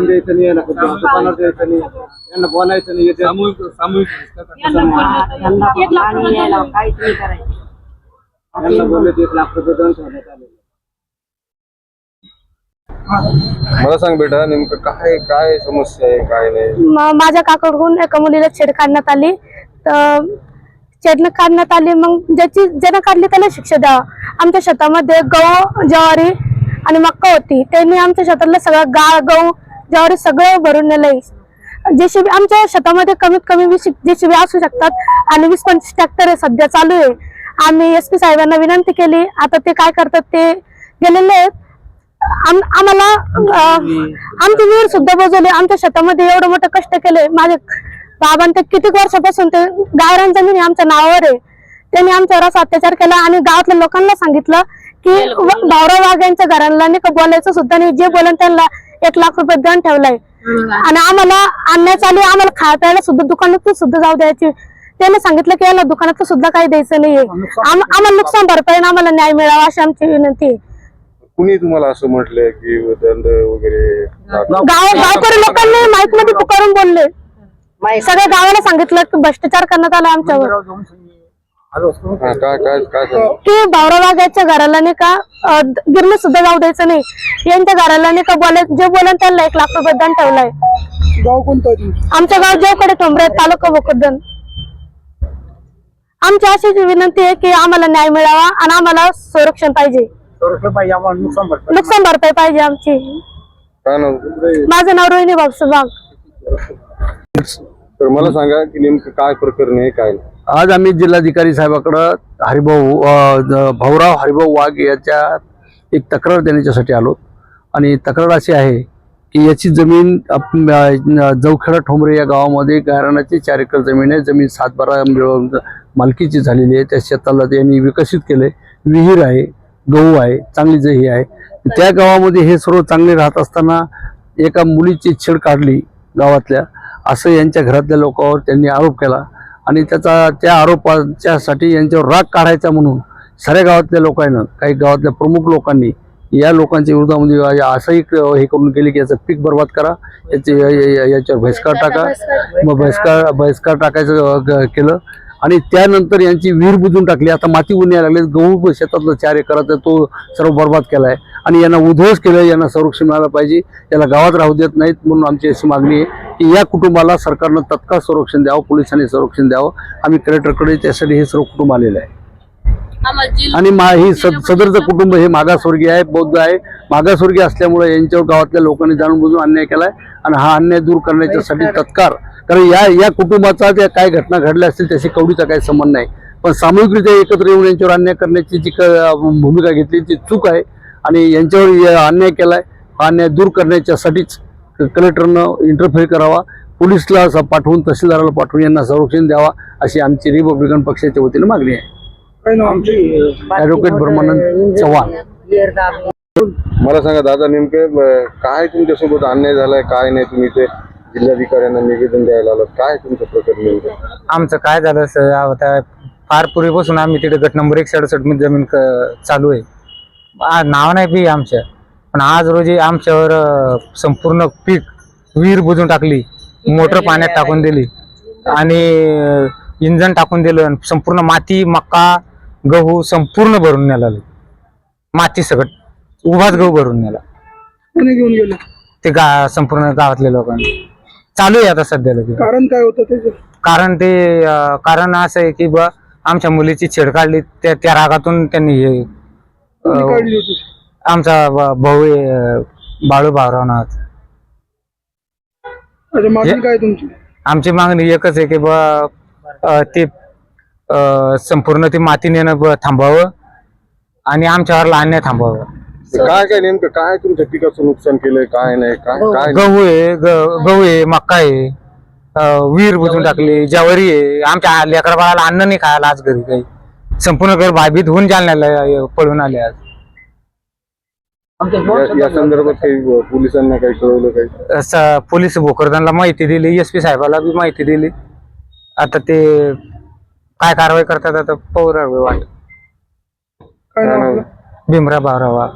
द्यायचं नाही यांना दुकानावर द्यायचं नाही यांना बोलायचं नाही सामूहिक सामूहिक काहीच नाही करायचं यांना बोलले एक लाख रुपये दंड ठेवण्यात आलेले मला सांग बेटा नेमकं काय काय समस्या आहे काय नाही? माझ्या काकाकडून एका मुलीला छेड काढण्यात आली. तर छेड काढण्यात आली मग ज्याची ज्यानं काढली त्याला शिक्षा द्यावा. आमच्या शेतामध्ये गहू ज्वारी आणि मक्का होती. त्यांनी आमच्या शेतातलं सगळं गा गहू ज्वारी सगळं भरून नेलंय जेसीबी आमच्या शेतामध्ये कमीत कमी वीस जेसीबी असू शकतात आणि वीस पंचवीस ट्रॅक्टर सध्या चालू आहे. आम्ही एस पी साहेबांना विनंती केली. आता ते काय करतात ते गेलेले आहेत. आम- आम्हाला आमची विहीर सुद्धा बुजवली आमच्या शेतामध्ये एवढं मोठं कष्ट केले. माझे बाबां ते कितीक वर्षापासून ते गावरान जमीन आमच्या नावावर आहे. त्यांनी आमच्यावर असा अत्याचार केला आणि गावातल्या लोकांना सांगितलं की भाऊराव वाघ यांच्या घराला नाही का बोलायचं सुद्धा नाही. जे बोलन त्यांना एक लाख रुपये दंड ठेवलाय. आणि आम्हाला आणण्यात आली आम्हाला खाया प्यायला सुद्धा दुकानात सुद्धा जाऊ द्यायची. त्याने सांगितलं की याला दुकानात सुद्धा काही द्यायचं नाहीये. आम- आम्हाला नुकसान भरपाई आणि आम्हाला न्याय मिळावा अशी आमची विनंती आहे. कुणी तुम्हाला असं म्हटलंय की दंड वगैरे गाव गावकरी लोकांनी माईकमध्ये पुकारून बोलले. सगळ्या गावाला सांगितलं की भ्रष्टाचार करण्यात आला आमच्यावर. हा, काय काय काय सांग की घराला नाही का गिरणी सुद्धा जाऊ द्यायचं नाही. यांच्या घराला नाही का बोलाय जे बोलन त्यांना एक लाख रुपये दंड ठेवलाय. गाव कोणतं आहे तुमचं? आमच्या गाव जेवकडे ठोंबरे तालुका भोकरदन आमची अशी विनंती आहे की आम्हाला न्याय मिळावा आणि आम्हाला संरक्षण पाहिजे. नुकसान भरपाई पाहिजे आमची. काय नाव? माझं नाव रोहिणी वाघ तर मला सांगा की नेमकं काय प्रकरण आहे काय आज आम्ही जिल्हाधिकारी साहेबाकडं हरिभाऊ भाऊराव हरिभाऊ वाघ याच्या एक तक्रार देण्याच्यासाठी आलो. आणि तक्रार अशी आहे की याची जमीन जवखेडा ठोंबरे या गावामध्ये गायरानाची चार एकर जमीन आहे. जमीन सातबारा मालकीची झालेली आहे. त्या शेताला त्यांनी विकसित केले विहीर आहे गहू आहे चांगली जही आहे. त्या गावामध्ये हे सर्व चांगले राहत असताना एका मुलीची छेड काढली. गावातल्या असं यांच्या घरातल्या लोकांवर त्यांनी आरोप केला. आणि त्याचा त्या आरोपाच्यासाठी यांच्यावर राग काढायचा म्हणून साऱ्या गावातल्या लोकांना काही गावातल्या प्रमुख लोकांनी या लोकांच्या विरोधामध्ये असंही क- हे करून गेले की याचं पीक बर्बाद करा याचे याच्यावर बहिष्कार टाका. मग बहिष्कार बहिष्कार टाकायचं केलं. आणि त्यानंतर यांची विहीर बुजून टाकली. आता माती उन्या लागली लागले. गहू शेतातलं चार एकराचा तो सर्व बर्बाद केला आहे आणि यांना उद्ध्वस्त केलं यांना संरक्षण मिळालं पाहिजे. याला गावात राहू देत नाहीत म्हणून आमची अशी मागणी आहे की या कुटुंबाला सरकारनं तत्काळ संरक्षण द्यावं पोलिसांनी संरक्षण द्यावं. आम्ही कलेक्टरकडे त्यासाठी हे सर्व कुटुंब आलेलं आहे. आणि मा ही सद सदरचं कुटुंब हे मागासवर्गीय आहे बौद्ध आहे. मागासवर्गीय असल्यामुळे यांच्यावर गावातल्या लोकांनी जाणून बुजून अन्याय केलाय. आणि हा अन्याय दूर करण्याच्यासाठी तत्काळ कारण या या कुटुंबाचा ज्या काय घटना घडल्या असतील त्याशी कवडीचा काही संबंध नाही. पण सामूहिकरित्या एकत्र येऊन यांच्यावर अन्याय करण्याची जी भूमिका घेतली ती चूक आहे. आणि यांच्यावर अन्याय केलाय. हा अन्याय दूर करण्याच्यासाठीच कलेक्टरनं इंटरफेअर करावा. पोलिसला पाठवून तहसीलदाराला पाठवून यांना संरक्षण द्यावा अशी आमची रिपब्लिकन पक्षाच्या वतीने मागणी आहे. ॲडव्होकेट ब्रह्मानंद चव्हाण. मला सांगा दादा नेमके काय तुमच्यासोबत अन्याय झालाय काय नाही तुम्ही ते जिल्हाधिकाऱ्यांना निवेदन द्यायला आलं काय तुमचं प्रकरण नेमकं? आमचं काय झालं सर? आता फार पूर्वीपासून आम्ही तिथे गट नंबर एक सडसठमध्ये जमीन क- चालू आहे. आ, नाव नाही बी आमच्या. पण आज रोजी आमच्यावर अ, संपूर्ण पीक विहीर बुजून टाकली. मोटर पाण्यात टाकून दिली. आणि इंजन टाकून दिलं आणि संपूर्ण माती मका गहू संपूर्ण भरून नेला माती सगळं उभाच गहू भरून नेला कोणी घेऊन गेले? ते गा संपूर्ण गावातल्या लोकांनी. चालू आहे आता सध्याला ते. कारण काय होतं त्याचं कारण ते अं, कारण असं आहे की बा आमच्या मुलीची छेड काढली त्या त्या रागातून त्यांनी हे कोणी अं, काढली होती? आमचा ब- भाऊ आहे, अं, बाळू भाऊराव नावाचा. मागणी हे- काय तुमची? आमची मागणी एकच आहे की बा अं, ते अं, संपूर्ण ती माती नेणं ब- थांबावं आणि आमच्यावर अन्याय थांबावं काय काय नेमकं? काय तुमच्या पिकाचं नुकसान केलंय? काय नाही? काय काय गहू आहे ग- गहू आहे मक्का आहे अं, विहीर बुजून टाकली ज्वारी आहे. आमच्या लेकरा बाळाला अन्न नाही खायला आज घरी काही. संपूर्ण घर भाबीत होऊन जालन्याला अं, पळून आले आज. या- या संदर्भात काही पोलिसांना काही कळवलं काही? असं पोलीस भोकरदानला माहिती दिली एस पी साहेबाला बी माहिती दिली. आता ते काय कारवाई करतात आता पौर वाट. काय नाव? भीमराव बारावा